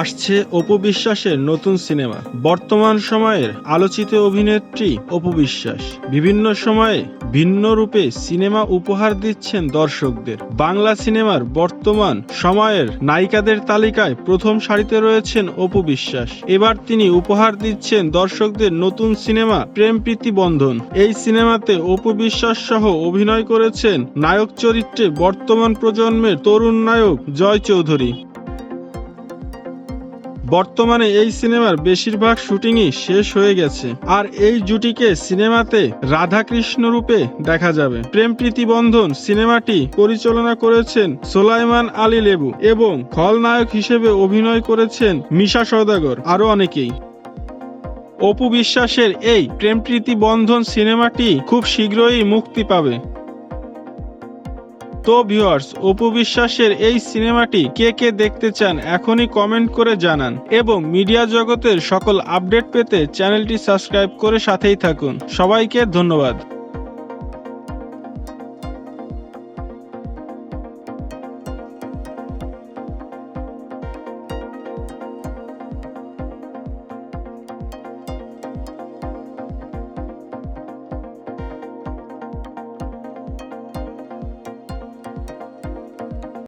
আসছে অপু বিশ্বাসের নতুন সিনেমা। বর্তমান সময়ের আলোচিত অভিনেত্রী অপু বিশ্বাস। বিভিন্ন সময়ে ভিন্ন রূপে সিনেমা উপহার দিচ্ছেন দর্শকদের। বাংলা সিনেমার বর্তমান সময়ের নায়িকাদের তালিকায় প্রথম সারিতে রয়েছেন অপু বিশ্বাস। এবার তিনি উপহার দিচ্ছেন দর্শকদের নতুন সিনেমা প্রেম প্রীতি বন্ধন। এই সিনেমাতে অপু বিশ্বাস সহ অভিনয় করেছেন নায়ক চরিত্রে বর্তমান প্রজন্মের তরুণ নায়ক জয় চৌধুরী। বর্তমানে এই সিনেমার বেশিরভাগ শুটিংই শেষ হয়ে গেছে। আর এই জুটিকে সিনেমাতে রাধাকৃষ্ণ রূপে দেখা যাবে। প্রেম প্রীতিবন্ধন সিনেমাটি পরিচালনা করেছেন সোলাইমান আলী লেবু এবং খলনায়ক হিসেবে অভিনয় করেছেন মিশা সওদাগর আরও অনেকেই। অপু বিশ্বাসের এই প্রেম প্রীতি বন্ধন সিনেমাটি খুব শীঘ্রই মুক্তি পাবে। তো ভিউয়ার্স অপু বিশ্বাসের এই সিনেমাটি কে কে দেখতে চান এখনই কমেন্ট করে জানান এবং মিডিয়া জগতের সকল আপডেট পেতে চ্যানেলটি সাবস্ক্রাইব করে সাথেই থাকুন। সবাইকে ধন্যবাদ।